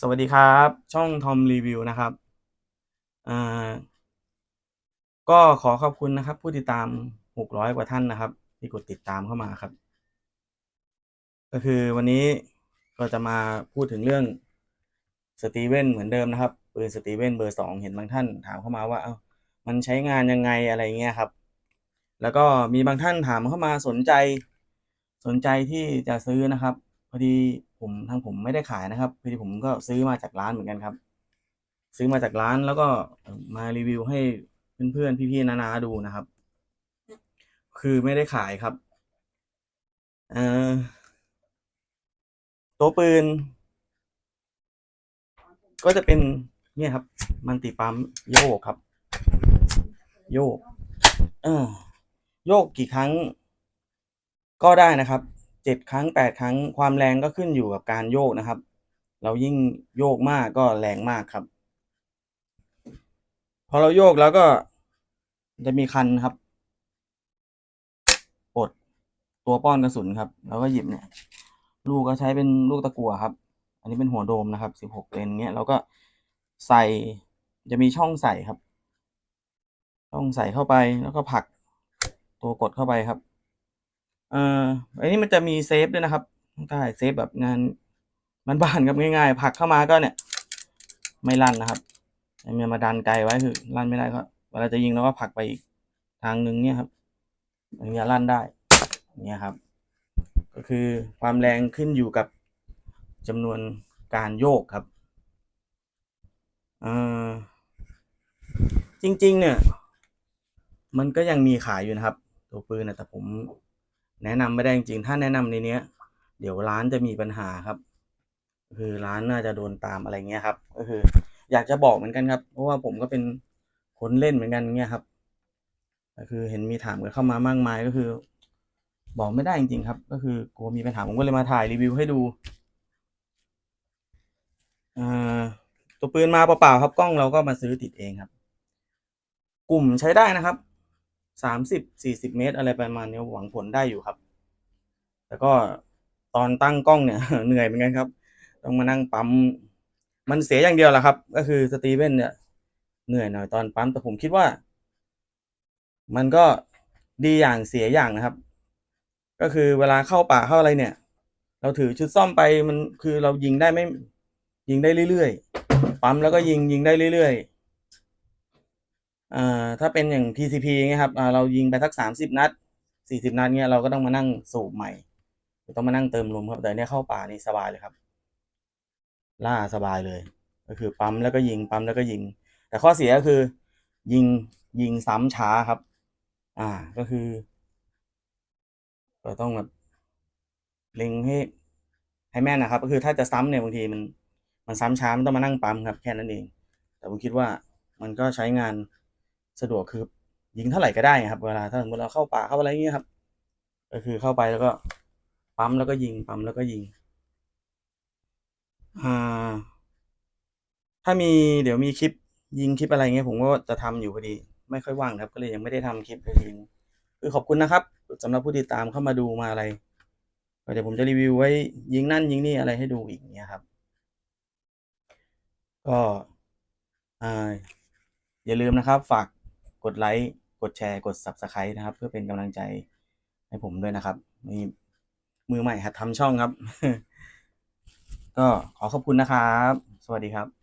สวัสดีครับ ช่องทอมรีวิวนะครับอ่าก็ขอขอบคุณนะครับ ผู้ติดตาม600กว่าท่านนะครับ ที่กดติดตามเข้ามาครับ ก็คือวันนี้ก็จะมาพูดถึงเรื่องสตีเวนเหมือนเดิมนะครับปืนสตีเวนเบอร์สองเห็นบางท่านถามเข้ามาว่าเอ้ามันใช้งานยังไงอะไรเงี้ยครับ แล้วก็มีบางท่านถามเข้ามาสนใจ สนใจที่จะซื้อนะครับพอดี ผมทางผมไม่ได้ขายนะครับพอดีผมก็ซื้อมาจากร้านเหมือนกันครับ ซื้อมาจากร้านแล้วก็มารีวิวให้เพื่อนๆพี่ๆนาๆดูนะครับ คือไม่ได้ขายครับเอ่อตัวปืน ก็จะเป็นเนี่ยครับ มันติปั๊มโยกครับ โยก เออโยกกี่ครั้งก็ได้นะครับ เจ็ดครั้งแปดครั้งความแรงก็ขึ้นอยู่กับการโยกนะครับ เรายิ่งโยกมากก็แรงมากครับ พอเราโยกแล้วก็จะมีคันครับปลดตัวป้อนกระสุนครับ แล้วก็หยิบเนี่ย ลูกก็ใช้เป็นลูกตะกั่วครับ อันนี้เป็นหัวโดมนะครับสิบหกเลนเนี้ยเราก็ใส่จะมีช่องใส่ครับ ช่องใส่เข้าไปแล้วก็ผลักตัวกดเข้าไปครับ เอ่ออันนี้มันจะมีเซฟด้วยนะครับได้เซฟแบบงานบ้านๆครับง่ายๆผลักเข้ามาก็เนี่ย ไม่ลั่นนะครับไอ้เมียมาดันไกลไว้คือลั่นไม่ได้ก็เวลาจะยิงเราก็ผลักไปอีกทางหนึ่งเนี่ยครับอย่างเงี้ยลั่นได้เนี่ยครับ ก็คือความแรงขึ้นอยู่กับจำนวนการโยกครับอ่อจริง ๆ เนี่ย มันก็ยังมีขายอยู่นะครับ ตัวปืนนะแต่ผม แนะนำไม่ได้จริงๆ ถ้าแนะนำในเนี้ย เดี๋ยวร้านจะมีปัญหาครับ คือร้านน่าจะโดนตามอะไรเงี้ยครับ ก็คือ อยากจะบอกเหมือนกันครับ เพราะว่าผมก็เป็นคนเล่นเหมือนกันเงี้ยครับก็คือเห็นมีถามกันเข้ามามากมายก็คือ บอกไม่ได้จริงๆครับ ก็คือกลัวมีปัญหาผมก็เลยมาถ่ายรีวิวให้ดูอ่าตัวปืนมาเปล่าๆครับกล้องเราก็มาซื้อติดเองครับ กลุ่มใช้ได้นะครับ สามสิบสี่สิบเมตร อะไรประมาณนี้หวังผลได้อยู่ครับ แต่ก็ตอนตั้งกล้องเนี่ยเหนื่อยเหมือนกันครับ ต้องมานั่งปั๊ม มันเสียอย่างเดียวแหละครับ ก็คือสตีเวนเนี่ยเหนื่อยหน่อยตอนปั๊มแต่ผมคิดว่า มันก็ดีอย่างเสียอย่างนะครับ ก็คือเวลาเข้าป่าเข้าอะไรเนี่ย เราถือชุดซ่อมไปมันคือเรายิงได้ไม่ยิงได้เรื่อยๆปั๊มแล้วก็ยิงยิงได้เรื่อยๆ อ่าถ้าเป็นอย่าง TCP เงี้ยครับอ่าเรายิงไปสักสามสิบนัดสี่สิบนัดเงี้ยเราก็ต้องมานั่งสูบใหม่ต้องมานั่งเติมลมครับ แต่เนี้ยเข้าป่านี่สบายเลยครับ ล่าสบายเลย ก็คือปั๊มแล้วก็ยิงปั๊มแล้วก็ยิง แต่ข้อเสียก็คือ ยิงยิงซ้ำช้าครับ อ่าก็คือ เราต้องแบบเล็งให้ให้แม่นนะครับ ก็คือถ้าจะซ้ำเนี่ยบางทีมันมันซ้ำช้ามันต้องมานั่งปั๊มครับแค่นั้นเอง แต่ผมคิดว่ามันก็ใช้งาน สะดวกคือยิงเท่าไหร่ก็ได้ครับ เวลาถ้าสมมติเราเข้าป่าเข้าอะไรเงี้ยครับ ก็คือเข้าไปแล้วก็ปั๊มแล้วก็ยิงปั๊มแล้วก็ยิง อ่า ถ้ามีเดี๋ยวมีคลิปยิงคลิปอะไรเงี้ยผมก็จะทำอยู่พอดี ไม่ค่อยว่างครับ ก็เลยยังไม่ได้ทำคลิปเลยยิงคือขอบคุณนะครับสำหรับผู้ติดตามเข้ามาดูมาอะไรเดี๋ยวผมจะรีวิวไว้ยิงนั่นยิงนี่อะไรให้ดูอีกเนี้ยครับ ก็อ่าอย่าลืมนะครับฝาก กดไลค์กดแชร์กด Subscribe นะครับ เพื่อเป็นกำลังใจให้ผมด้วยนะครับนี่มือใหม่หัดทำช่องครับ ก็ขอขอบคุณนะครับ สวัสดีครับ